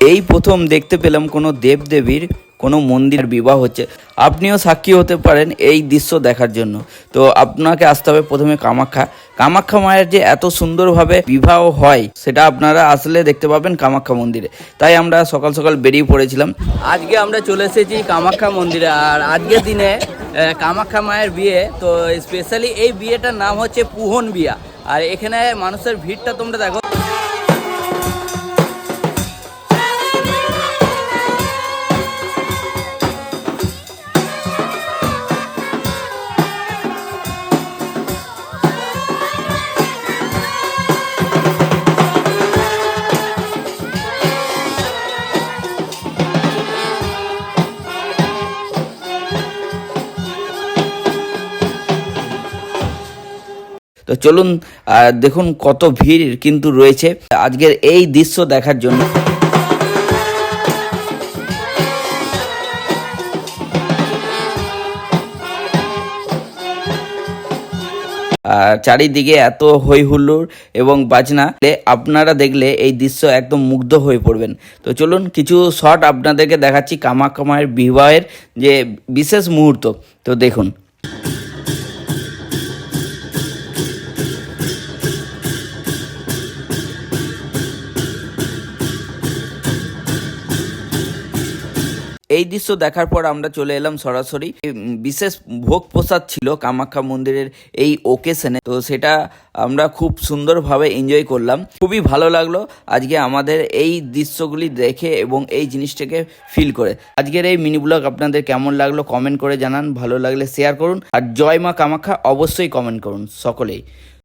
এই প্রথম দেখতে পেলাম কোনো দেবদেবীর কোনো মন্দির বিবাহ হচ্ছে। আপনিও সাক্ষী হতে পারেন এই দৃশ্য দেখার জন্য। তো আপনাকে আসতে হবে প্রথমে কামাখ্যা। কামাখ্যা মায়ের যে এত সুন্দরভাবে বিবাহ হয়, সেটা আপনারা আসলে দেখতে পাবেন কামাখ্যা মন্দিরে। তাই আমরা সকাল সকাল বেরিয়ে পড়েছিলাম। আজকে আমরা চলে এসেছি কামাখ্যা মন্দিরে। আর আজকের দিনে কামাখ্যা মায়ের বিয়ে, তো স্পেশালি এই বিয়েটার নাম হচ্ছে পুহন বিয়া। আর এখানে মানুষের ভিড়টা তোমরা দেখো। তো চলুন দেখুন কত ভিড় কিন্তু রয়েছে আজকের এই দৃশ্য দেখার জন্য। চারিদিকে এত হই হুল্লোড় এবং বাজনা আপনারা দেখলে এই দৃশ্য একদম মুগ্ধ হয়ে পড়বেন। তো চলুন, কিছু শট আপনাদেরকে দেখাচ্ছি কামাখ্যা মায়ের বিবাহের যে বিশেষ মুহূর্ত। তো দেখুন। এই দৃশ্য দেখার পর আমরা চলে এলাম সরাসরি। বিশেষ ভোগ প্রসাদ ছিল কামাখ্যা মন্দিরের এই ওকেশনে তো সেটা আমরা খুব সুন্দরভাবে এনজয় করলাম। খুবই ভালো লাগল আজকে আমাদের এই দৃশ্যগুলি দেখে এবং এই জিনিসটাকে ফিল করে। আজকের এই মিনি ব্লগ আপনাদের কেমন লাগল কমেন্ট করে জানান। ভালো লাগলে শেয়ার করুন। আর জয় মা কামাখ্যা অবশ্যই কমেন্ট করুন সকলেই।